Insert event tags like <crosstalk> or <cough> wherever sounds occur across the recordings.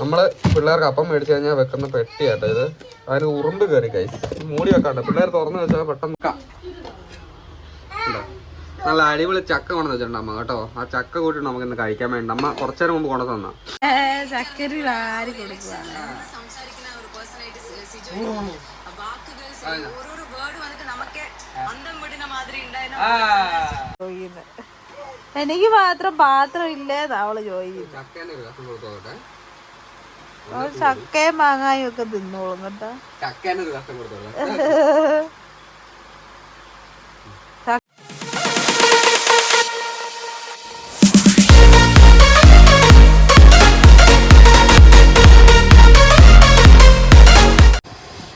നമ്മൾ പിള്ളേർക്ക് അപ്പം മേടിച്ചു കഴിഞ്ഞാൽ വെക്കുന്ന പെട്ടിയാട്ടോ ഇത്. അതിന് ഉറുമ്പ് കയറി കൈ മൂടി വെക്കാണ്ട്. പിള്ളേർ തുറന്നു വെച്ചാൽ പെട്ടെന്ന്? നല്ല അടിപൊളി ചക്ക കൊണ്ടു വെച്ചിട്ടുണ്ട് അമ്മ കേട്ടോ. ആ ചക്ക കൂട്ടിട്ട് നമുക്ക് ഇന്ന് കഴിക്കാൻ വേണ്ടി. അമ്മ കുറച്ചേരം മുമ്പ് കൊണ്ടു തന്ന. ചക്കരി എനിക്ക് മാത്രം പാത്രം ഇല്ലേന്ന് അവൾ ചോദിക്കുന്നു ചക്കയും മാങ്ങായും ഒക്കെ തിന്നോളും കേട്ടോ.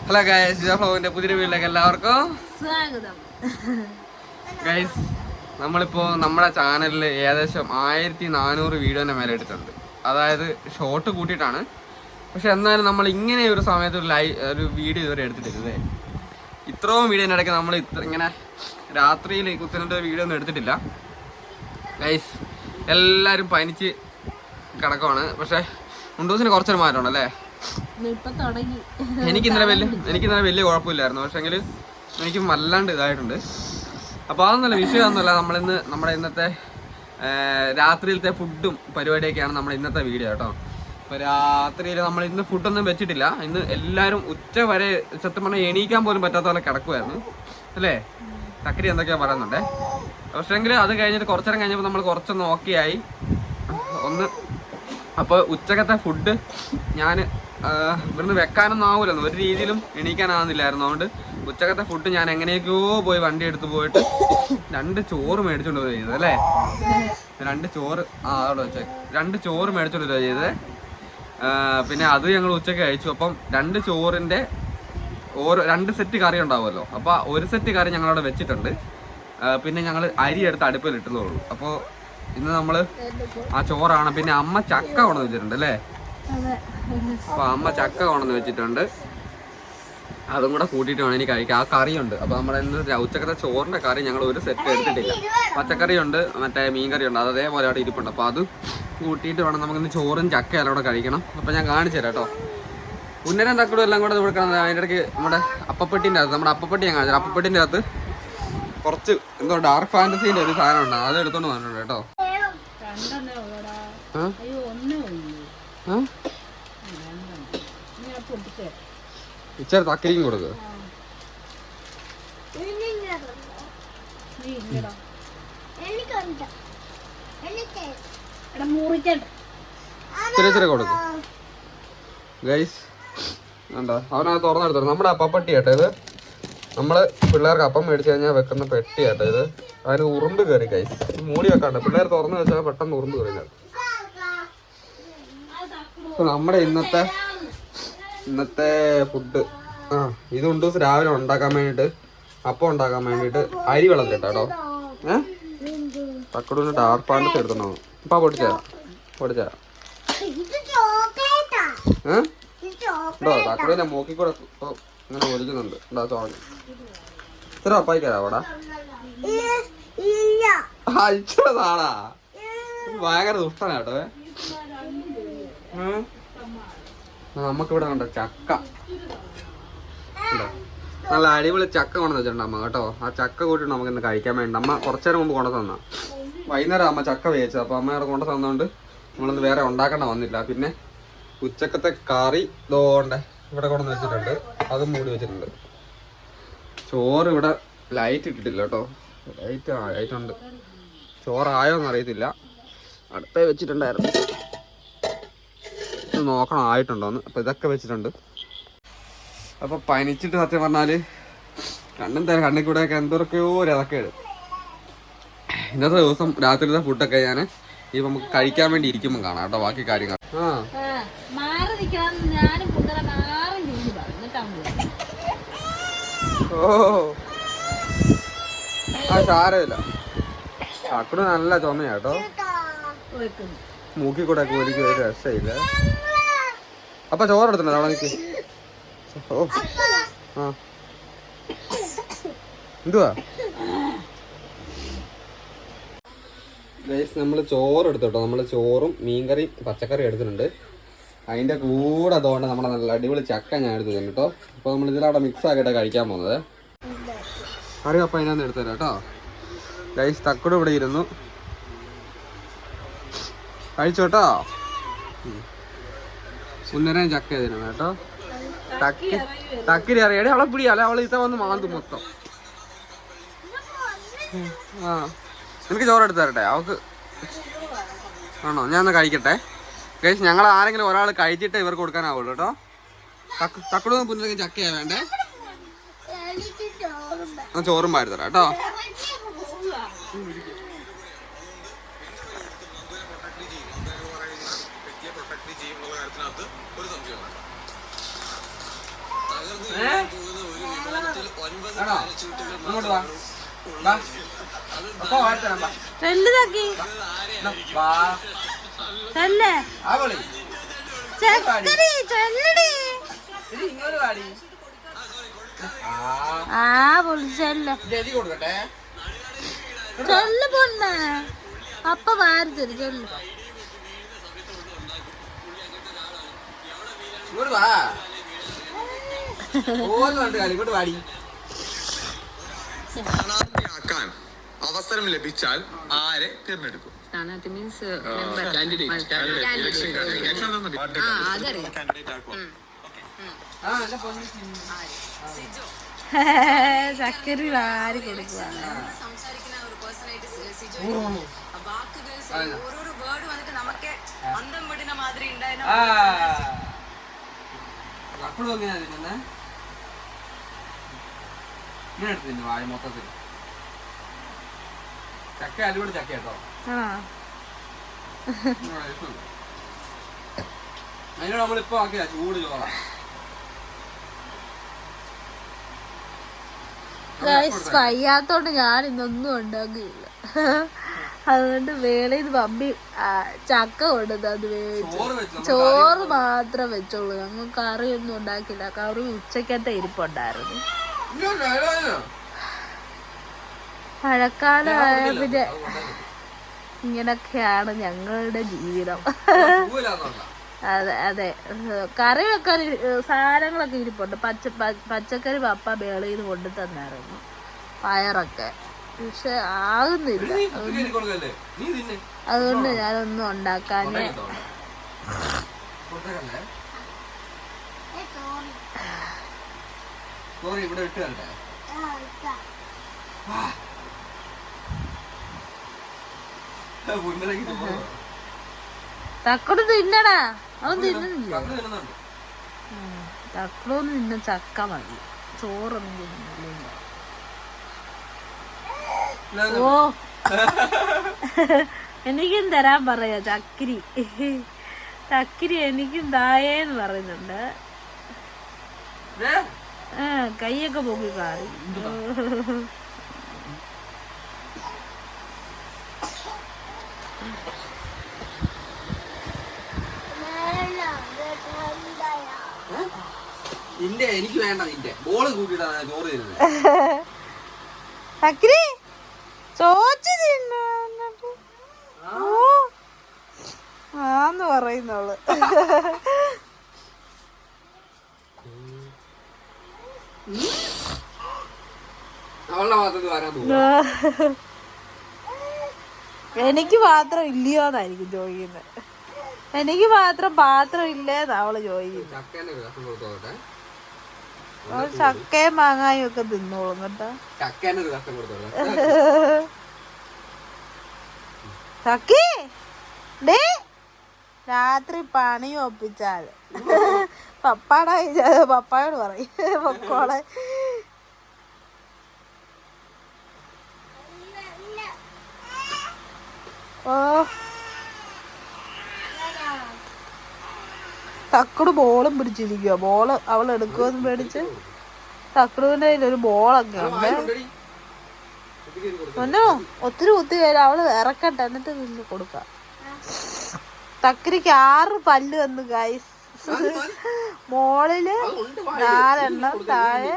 ഹലോ ഗൈസ് ഫ്ലോവിന്റെ പുതിയ വീട്ടിലേക്ക് എല്ലാവർക്കും. സ്വാഗതം. ഗൈസ് നമ്മളിപ്പോൾ നമ്മുടെ ചാനലിൽ ഏകദേശം ആയിരത്തി നാനൂറ് വീഡിയോന്റെ മേലെ എടുത്തിട്ടുണ്ട് അതായത് ഷോർട്ട് കൂട്ടിയിട്ടാണ്. പക്ഷെ എന്നാലും നമ്മൾ ഇങ്ങനെ ഒരു സമയത്ത് ഒരു ലൈ ഒരു വീഡിയോ ഇതുവരെ എടുത്തിട്ടില്ലേ ഇത്രയും വീഡിയോന്റെ ഇടയ്ക്ക് നമ്മൾ ഇത്ര ഇങ്ങനെ രാത്രിയിൽ കുത്തിനിട്ട് വീഡിയോ ഒന്നും എടുത്തിട്ടില്ല. ഗൈസ് എല്ലാവരും പനിച്ച് കിടക്കുവാണ്. പക്ഷേ മുണ്ടൂസിന് കുറച്ചൊരു മാറ്റമാണ് അല്ലേ? എനിക്ക് ഇന്നലെ വലിയ <laughs> എനിക്ക് ഇന്നലെ വലിയ കുഴപ്പമില്ലായിരുന്നു. പക്ഷെങ്കിൽ എനിക്ക് വല്ലാണ്ട് ഇതായിട്ടുണ്ട്. അപ്പോൾ വിഷയം ഒന്നുമല്ല നമ്മളിന്ന് നമ്മുടെ ഇന്നത്തെ രാത്രിയിലത്തെ ഫുഡും പരിപാടിയൊക്കെയാണ് നമ്മുടെ ഇന്നത്തെ വീഡിയോ കേട്ടോ. അപ്പോൾ രാത്രിയിൽ നമ്മൾ ഇന്ന് ഫുഡൊന്നും വെച്ചിട്ടില്ല. ഇന്ന് എല്ലാവരും ഉച്ച വരെ സത്യം പറഞ്ഞാൽ എണീക്കാൻ പോലും പറ്റാത്ത പോലെ കിടക്കുമായിരുന്നു അല്ലേ? തക്കരി എന്തൊക്കെയാ പറയുന്നുണ്ടേ? പക്ഷേങ്കിൽ അത് കഴിഞ്ഞിട്ട് കുറച്ചേരം കഴിഞ്ഞപ്പോൾ നമ്മൾ കുറച്ചൊന്ന് നോക്കിയായി. ഒന്ന് അപ്പോൾ ഉച്ചക്കത്തെ ഫുഡ് ഞാൻ ഇവിടുന്ന് വെക്കാനൊന്നും ആവില്ലെന്ന് ഒരു രീതിയിലും എണീക്കാനാവുന്നില്ലായിരുന്നു. അതുകൊണ്ട് ഉച്ചക്കത്തെ ഫുഡ് ഞാൻ എങ്ങനെയൊക്കെയോ പോയി വണ്ടി എടുത്ത് പോയിട്ട് രണ്ട് ചോറ് മേടിച്ചോണ്ട് പോയി ചെയ്തത് അല്ലേ? രണ്ട് ചോറ് ആ അവിടെ വെച്ചേ. രണ്ട് ചോറ് മേടിച്ചോണ്ട് വരിക ചെയ്തത്. പിന്നെ അത് ഞങ്ങൾ ഉച്ചയ്ക്ക് കഴിച്ചു. അപ്പം രണ്ട് ചോറിന്റെ ഓരോ രണ്ട് സെറ്റ് കറി ഉണ്ടാവുമല്ലോ. അപ്പോൾ ഒരു സെറ്റ് കറി ഞങ്ങളവിടെ വെച്ചിട്ടുണ്ട്. പിന്നെ ഞങ്ങൾ അരി എടുത്ത് അടുപ്പിൽ ഇട്ടുള്ളൂ അപ്പോൾ ഇന്ന് നമ്മൾ ആ ചോറാണ്. പിന്നെ അമ്മ ചക്ക കൊണ്ടെന്ന് വെച്ചിട്ടുണ്ട് അല്ലേ അപ്പൊ അമ്മ ചക്ക കൊണ്ടെന്ന് വെച്ചിട്ടുണ്ട്. അതും കൂടെ കൂട്ടിയിട്ട് വേണം ഇനി കഴിക്കാം ആ കറിയുണ്ട്. അപ്പൊ നമ്മുടെ ഇന്ന് ഉച്ചക്കത്തെ ചോറിന്റെ കറി ഞങ്ങൾ ഒരു സെറ്റ് എടുത്തിട്ടില്ല. പച്ചക്കറിയുണ്ട് മറ്റേ മീൻ കറിയുണ്ട് അത് അതേപോലെ അവിടെ ഇരിപ്പുണ്ട്. അപ്പൊ അത് കൂട്ടിയിട്ട് വേണം നമുക്ക് ഇന്ന് ചോറും ചക്ക എല്ലാം കൂടെ കഴിക്കണം. അപ്പൊ ഞാൻ കാണിച്ചു തരാം കേട്ടോ. ഉന്നരം തക്കടും എല്ലാം കൂടെ കൊടുക്കണം. അതിന്റെ ഇടയ്ക്ക് നമ്മുടെ അപ്പപ്പെട്ടിന്റെ അകത്ത് നമ്മുടെ അപ്പപ്പെട്ടി ഞാൻ കാണിച്ചു അപ്പപ്പെട്ടിന്റെ അകത്ത് കുറച്ച് എന്തോ ഡാർക്ക് ഫാന്റസീന്റെ ഒരു സാധനം ഉണ്ട്. അത് എടുത്തോണ്ട് വന്നിട്ടുണ്ട് കേട്ടോ. ആ? അയ്യോ ഒന്നേ ഉള്ളൂ ആ? രണ്ടെണ്ണം ഞാൻ പൊട്ടിച്ചേ ഇച്ചിരി തക്കരിയും കൊടുക്ക്. ഇച്ചിരി ഇച്ചിരി കൊടുക്കും. ഗൈസ് അവനത് തുറന്നെടുത്തു നമ്മുടെ അപ്പപ്പട്ടി കേട്ടോ ഇത്. നമ്മൾ പിള്ളേർക്ക് അപ്പം മേടിച്ചു കഴിഞ്ഞാൽ വെക്കുന്ന പെട്ടി കേട്ടോ ഇത്. അതിന് ഉറുമ്പ് കയറി ഗൈസ് മൂടി വെക്കാണ്ട്. പിള്ളേർ തുറന്നു വെച്ചാൽ പെട്ടെന്ന് ഉറുമ്പ് കയറി നമ്മുടെ ഇന്നത്തെ ഇന്നത്തെ ഫുഡ് ആ ഇത് കൊണ്ട് ദിവസം രാവിലെ ഉണ്ടാക്കാൻ വേണ്ടിട്ട് അപ്പം ഉണ്ടാക്കാൻ വേണ്ടിട്ട് അരി വെള്ളത്തിലിട്ടോ കേട്ടോ ഏഹ് തക്കടൂന്ന് ഡാർക്ക് പാൻഡസ് എടുത്തോ ഇപ്പൊ പൊടിച്ചേരാ പൊടിച്ചേരാ ഏഹ് ഉണ്ടോ തക്കടൂന്നെ മൂക്കി കൂടെ ഇങ്ങനെ ഒലിക്കുന്നുണ്ട് എന്താ സോണി ഇത്ര അപ്പായി അവിടെ? അയച്ചോ നാടാ ഭയങ്കര ദുഷ്ടനാട്ടോ ഏ? ഏ? നമുക്കിവിടെ കണ്ടോ ചക്ക. നല്ല അടിപൊളി ചക്ക കൊണ്ടു വെച്ചിട്ടുണ്ട് അമ്മ കേട്ടോ. ആ ചക്ക കൂട്ടിട്ട് നമുക്ക് ഇന്ന് കഴിക്കാൻ വേണ്ടി അമ്മ കുറച്ചു നേരം മുമ്പ് കൊണ്ടു തന്ന. വൈകുന്നേരം അമ്മ ചക്ക വേവിച്ചത്. അപ്പൊ അമ്മ അവിടെ കൊണ്ടു തന്നോണ്ട് നമ്മളൊന്ന് വേറെ ഉണ്ടാക്കേണ്ട വന്നില്ല. പിന്നെ ഉച്ചക്കത്തെ കറി ദോണ്ട ഇവിടെ കൊണ്ടു വെച്ചിട്ടുണ്ട്. അതും മൂടി വെച്ചിട്ടുണ്ട്. ചോറ് ഇവിടെ ലൈറ്റ് ഇട്ടിട്ടില്ല കേട്ടോ. ലൈറ്റ് ആയിട്ടുണ്ട് ലൈറ്റ് ഉണ്ട്. ചോറായോന്ന് അറിയത്തില്ല. അടുപ്പേ വെച്ചിട്ടുണ്ടായിരുന്നു. നോക്കണം ആയിട്ടുണ്ടോന്ന് അപ്പൊ ഇതൊക്കെ വെച്ചിട്ടുണ്ട്. അപ്പൊ പനിച്ചിട്ട് സത്യം പറഞ്ഞാൽ കണ്ണും തരാം കണ്ണിൽ കൂടെ ഒക്കെ എന്തൊക്കെയോ രതൊക്കെയാണ് ഇന്നത്തെ ദിവസം രാത്രിയിലത്തെ ഫുഡൊക്കെ ഞാൻ ഈ നമുക്ക് കഴിക്കാൻ വേണ്ടി ഇരിക്കുമ്പോൾ കാണാം കേട്ടോ ബാക്കി കാര്യങ്ങൾ. ആ. ഓ. ആ സാരമില്ല അക്കട് നല്ല ചുമയാട്ടോ വെക്കുന്നു. മൂക്കി കൂടെ ഒരു രസമില്ല. അപ്പൊ ചോറെടുത്തിട്ടുണ്ട് അവിടെ ഓ. ആ. എന്തുവാ? നമ്മൾ ചോറ് എടുത്തു കേട്ടോ നമ്മൾ ചോറും മീൻകറിയും പച്ചക്കറി എടുത്തിട്ടുണ്ട്. അതിന്റെ കൂടെ അതുകൊണ്ട് നമ്മുടെ നല്ല അടിപൊളി ചക്ക ഞാൻ എടുത്തു തന്നെ കേട്ടോ അപ്പോൾ നമ്മൾ ഇതിലവിടെ മിക്സ് ആക്കിയിട്ട് കഴിക്കാൻ പോകുന്നത്. അറിയാം? അപ്പം അതിനകത്ത് എടുത്തു തരാം കേട്ടോ. ഗൈസ് തക്കട് ഇവിടെ ഇരുന്നു. കഴിച്ചോട്ടോ? മുന്നേരം ചക്ക ഇതിനാണ് കേട്ടോ തക്കി തക്കിരി അറിയാടി അവളെ പിടിയാലേ അവൾ ഇത്ത വന്ന് മാന്തും മൊത്തം. ആ. എനിക്ക് ചോറ് എടുത്ത് തരട്ടെ? അവക്ക് ആണോ? ഞാൻ ഒന്ന് കഴിക്കട്ടെ? കഴിച്ച് ഞങ്ങൾ ആരെങ്കിലും ഒരാൾ കഴിച്ചിട്ട് ഇവർക്ക് കൊടുക്കാനാവുള്ളൂ കേട്ടോ. തക്ക തക്കടും പുന്നരക്കും ചക്കയാ വേണ്ടേ? ചോറും പാരി തരാം കേട്ടോ ആണോ അങ്ങോട്ട് വാ വാ അപ്പൊ വാരി തരാം വാ ചെല്ലുതാക്കി ദാ, വാ ചെല്ലേ ആ വിളി ചെക്കടി ചെല്ലടി ഇത് ഇങ്ങോട്ട് വാടി ആ ആ പൊളി ചെല്ല ഇത് എഴുതി കൊടുക്കട്ടെ. ചെല്ല് പൊണ്ണ അപ്പ വാരി തരും ചെല്ല്. ഇങ്ങോട്ട് വാ. സ്ഥാനാർത്ഥിയാക്കാൻ അവസരം ലഭിച്ചാൽ ആരെ തിരഞ്ഞെടുക്കും? സ്ഥാനാർത്ഥി മീൻസ് <laughs> ചക്കരി വാരി ഓരോരോ വേർഡ് വന്നിട്ട് നമുക്ക് അന്തം വിടുന്ന മാതിരി ഉണ്ടായിരുന്നു. അപ്പോഴും ഇങ്ങനെ എടുത്ത് തിന്നു വായ മൊത്തത്തിൽ ചക്ക അടിപൊളി ചക്ക കേട്ടോ. അതിനോട് നമ്മളിപ്പോ ആക്കിയ ചൂട് ചോറ. വയ്യാത്തോണ്ട് ഞാൻ ഇന്നൊന്നും ഉണ്ടാക്കിയില്ല. അതുകൊണ്ട് വേളയിൽ പമ്പി ചക്ക കൊണ്ടത് അത് വേവിച്ചു. ചോറ് വെച്ചു ചോറ് മാത്രം വെച്ചോളൂ. ഞങ്ങൾ കറിയൊന്നും ഉണ്ടാക്കില്ല കറി ഉച്ചക്കത്തെ ഇരിപ്പുണ്ടായിരുന്നു. മഴക്കാലമായ പിന്നെ ഇങ്ങനൊക്കെയാണ് ഞങ്ങളുടെ ജീവിതം. അതെ അതെ. കറി വെക്കാൻ സാധനങ്ങളൊക്കെ ഇരിപ്പുണ്ട്. പച്ച പച്ചക്കറി പപ്പ വേളയിൽ നിന്ന് കൊണ്ടു തന്നായിരുന്നു. പയറൊക്കെ. പക്ഷെ ആകുന്നില്ല അതുകൊണ്ട് ഞാനൊന്നും ഉണ്ടാക്കാനേ ചോറ് ഇവിടെ ഇട്ട് ചോറ് തക്കട് തിന്നടാ. അവൻ തിന്നുന്നില്ല തക്കടൊന്നും തിന്ന ചക്ക മതി. ചോറൊന്നും തിന്നില്ല? ഓ. എനിക്കും തരാൻ പറയാ ചക്കിരി. ചക്കിരി എനിക്കും തായേന്ന് പറയുന്നുണ്ട്. കൈയൊക്കെ പൊക്കി കാറി നിന്റെ എനിക്ക് വേണ്ട നിന്റെ. ബോൾ ചോറ് തരുന്നത് ചക്കിരി ചോച്ചു തിന്നു എന്നിട്ട്. ഓ ആന്ന് പറയുന്നോൾ അവളുടെ ഭാഗത്ത് വരാൻ പോകും എനിക്ക് പാത്രം ഇല്ലയോന്നായിരിക്കും ചോദിക്കുന്നത് എനിക്ക് മാത്രം പാത്രം ഇല്ലേന്ന് അവൾ ചോദിക്കുന്നത് അവൾ ചക്കയും മാങ്ങായും ഒക്കെ തിന്നോളും കേട്ടോ. ചക്കി രാത്രി പണി ഒപ്പിച്ചാൽ പപ്പാട <laughs> പപ്പായോട് പറയും. <laughs> പൊക്കോളെ ഓ. തക്കട് ബോളും പിടിച്ചിരിക്കുക ബോൾ അവൾ എടുക്കുമെന്ന് പേടിച്ച് തക്കടുവിന്റെ കയ്യിൽ ഒരു ബോളൊക്കെ ഉണ്ട്. ഒന്നോ ഒത്തിരി കുത്തി കയറി അവൾ ഇറക്കട്ടെ എന്നിട്ട് നിന്ന് കൊടുക്കാം. തക്കരിക്ക് ആറ് പല്ല് വന്നു ഗൈസ് <laughs> മോളിൽ നാലെണ്ണം താഴെ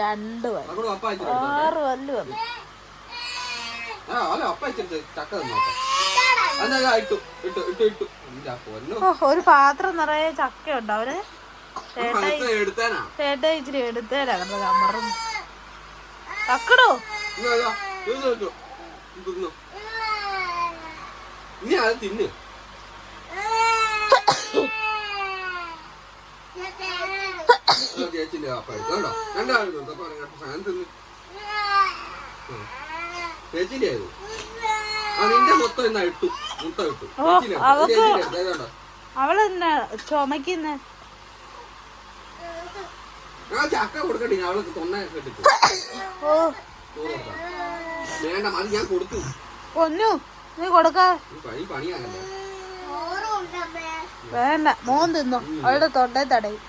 രണ്ട് പല്ല് ആറ് പല്ല് വന്നു. ചക്ക ഒരു പാത്രം നിറയെ ചക്കയുണ്ട്. അവർ ചേട്ടാ ഇച്ചിരി എടുത്തേരാ. നമ്മുടെ കമ്മറും ചക്കടോ. ഇനി അത് തിന്ന്. ചേച്ചിന്റെ അപ്പ എടുത്തു കേട്ടോ രണ്ടാളും തിന്നു. അപ്പൊ അങ്ങനെ സാധനം തിന്ന് ഉം. ചേച്ചിന്റെ ആയത് ആ നിന്റെ മൊത്തം എന്നാ ഇട്ടു മുട്ട ഇട്ടു ചേച്ചിന്റെ? അവളെന്നാ ചുമക്കുന്ന ആ ചക്ക കൊടുക്കട്ടെ. അവൾക്ക് തൊണ്ണ കെട്ടിട്ടു. വേണ്ട ഞാൻ കൊടുത്തു. കൊന്നു നീ കൊടുക്ക. പണിയാകല്ലേ പണി വേണ്ട മോൻ തിന്നു. അവളുടെ തൊണ്ടേ തടയും.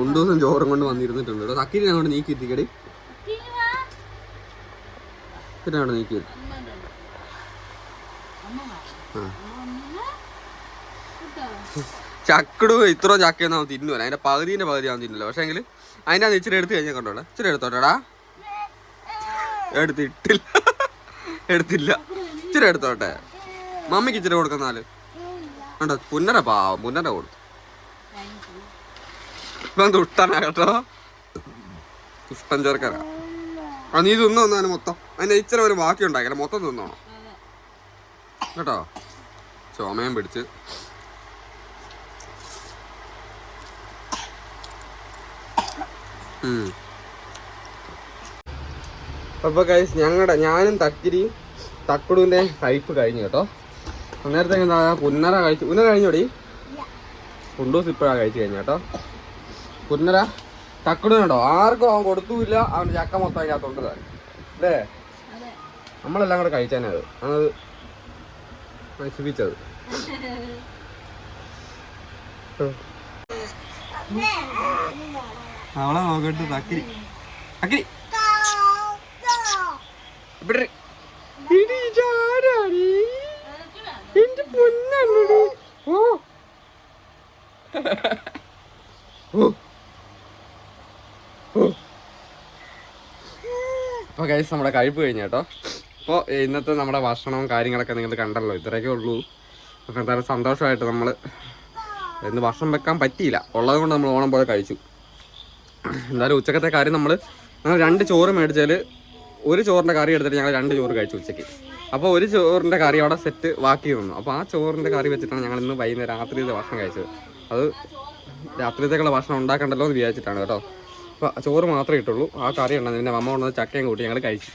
ഉണ്ടോസം ചോറും കൊണ്ട് വന്നിരുന്നിട്ടുണ്ട് കേട്ടോ. തക്കിരി അങ്ങോട്ട് നീക്കി എത്തിക്കടി. പിന്നെ നീക്കി. ആ. ചക്കടു ഇത്ര ചക്കയൊന്നും അവൻ തിന്നുവല്ല. അതിന്റെ പകുതിന്റെ പകുതി അവൻ തിന്നില്ല പക്ഷെ എങ്കിൽ അതിന്റെ അത് ഇച്ചിരി എടുത്ത് കഴിഞ്ഞാൽ കണ്ടോളെ ഇച്ചിരി എടുത്തോട്ടെടാ എടുത്തിട്ടില്ല. എടുത്തില്ല. ഇച്ചിരി എടുത്തോട്ടെ. മമ്മിക്ക് ഇച്ചിരി കൊടുക്കുന്നാൽ കണ്ടോ? പുന്നര പാവം. പുന്നര കൊടുത്തു. ഇപ്പം തുട്ടനാ കേട്ടോ. ഇഷ്ടം ചേർക്കര ആ നീ തിന്നോന്നു മൊത്തം. അതിന്റെ ഇച്ചിരി ഒരു ബാക്കി ഉണ്ടാക്കില്ല മൊത്തം തിന്നോണം. കേട്ടോ? ചുമയും പിടിച്ച്. ഉം. അപ്പൊ കൈസ് ഞങ്ങളുടെ ഞാനും തക്കിരിയും തക്കുടുവിന്റെ ഹൈപ്പ് കഴിഞ്ഞു കേട്ടോ. അന്നേരത്തെ എന്താ പുന്നര കഴിച്ചു പുന്നര കഴിഞ്ഞോടി? കുണ്ടൂസ് ഇപ്പഴാ കഴിച്ചു കഴിഞ്ഞു കേട്ടോ. പുന്നര തക്കുടു കേട്ടോ ആർക്കും അവൻ കൊടുത്തുമില്ല അവന്റെ ചക്ക മൊത്തം അതിനകത്തോണ്ട് താൻ അല്ലേ? നമ്മളെല്ലാം കൂടെ കഴിച്ചാനത് അത്. നശിപ്പിച്ചത് <laughs> അവളെ നോക്കട്ട് തക്കിരി. തക്കിരി. എന്റെ പൊന്നാണടി. ഓ. നമ്മുടെ കഴിപ്പ് കഴിഞ്ഞ കേട്ടോ. അപ്പോ ഇന്നത്തെ നമ്മുടെ ഭക്ഷണവും കാര്യങ്ങളൊക്കെ നിങ്ങൾ കണ്ടല്ലോ ഇത്രയൊക്കെ ഉള്ളൂ. അപ്പോൾ എന്തായാലും സന്തോഷമായിട്ട് നമ്മൾ ഇന്ന് ഭക്ഷണം വെക്കാൻ പറ്റിയില്ല. ഉള്ളത് കൊണ്ട് നമ്മൾ ഓണം പോലെ കഴിച്ചു. എന്തായാലും ഉച്ചക്കത്തെ കാര്യം നമ്മൾ ഞങ്ങൾ രണ്ട് ചോറ് മേടിച്ചാൽ ഒരു ചോറിന്റെ കറി എടുത്തിട്ട് ഞങ്ങൾ രണ്ട് ചോറ് കഴിച്ചു ഉച്ചയ്ക്ക് അപ്പോൾ ഒരു ചോറിന്റെ കറി അവിടെ സെറ്റ് ബാക്കി നിന്നു. അപ്പോൾ ആ ചോറിന്റെ കറി വെച്ചിട്ടാണ് ഞങ്ങൾ ഇന്ന് വൈകുന്നേരം രാത്രിയിലത്തെ ഭക്ഷണം കഴിച്ചത്. അത് രാത്രിയിലേക്കുള്ള ഭക്ഷണം ഉണ്ടാക്കണ്ടല്ലോ എന്ന് വിചാരിച്ചിട്ടാണ് കേട്ടോ. അപ്പോൾ ചോറ് മാത്രമേ ഇട്ടുള്ളൂ. ആ കറി ഉണ്ടെന്ന് പിന്നെ അമ്മ കൊണ്ടുവന്ന് ചക്കയും കൂട്ടി ഞങ്ങൾ കഴിച്ചു.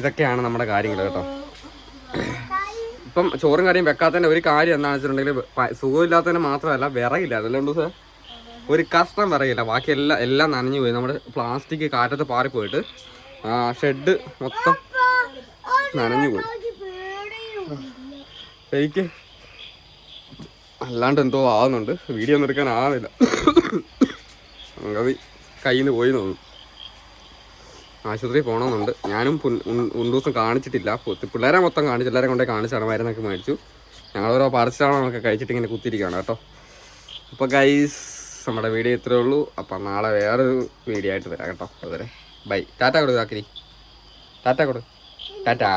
ഇതൊക്കെയാണ് നമ്മുടെ കാര്യങ്ങൾ കേട്ടോ. ഇപ്പം ചോറും കറിയും വെക്കാത്തതിന്റെ ഒരു കാര്യം എന്താണെന്ന് വെച്ചിട്ടുണ്ടെങ്കിൽ സുഖമില്ലാത്തതിന് മാത്രമല്ല വിറയില്ല അതല്ലേ ഉണ്ടോ സാർ ഒരു കഷ്ണം വിറയില്ല ബാക്കി എല്ലാം എല്ലാം നനഞ്ഞു പോയി. നമ്മുടെ പ്ലാസ്റ്റിക് കാറ്റത്ത് പാറിപ്പോയിട്ട് ഷെഡ് മൊത്തം നനഞ്ഞു പോയി. എനിക്ക് അല്ലാണ്ട് എന്തോ ആവുന്നുണ്ട്. വീഡിയോ ഒന്നും എടുക്കാൻ ആവുന്നില്ല. അങ്ങനെ കയ്യിൽ നിന്ന് പോയി തോന്നുന്നു. ആശുപത്രിയിൽ പോകണമെന്നുണ്ട്. ഞാനും ഒരു ദിവസം കാണിച്ചിട്ടില്ല. പിള്ളേരെ മൊത്തം കാണിച്ചു. എല്ലാവരും കൊണ്ടേ കാണിച്ചാണ് മരുന്നൊക്കെ മേടിച്ചു. ഞങ്ങളോരോ പാരസിറ്റാമോളൊക്കെ കഴിച്ചിട്ട് ഇങ്ങനെ കുത്തിരിക്കുകയാണ് കേട്ടോ. അപ്പോൾ ഗൈസ് നമ്മുടെ വീഡിയോ ഇത്രേ ഉള്ളൂ. അപ്പം നാളെ വേറൊരു വീഡിയോ ആയിട്ട് വരാം കേട്ടോ. അതുവരെ ബൈ. ടാറ്റ കൊടു കാക്കിരി ടാറ്റ കൊടു ടാറ്റാ.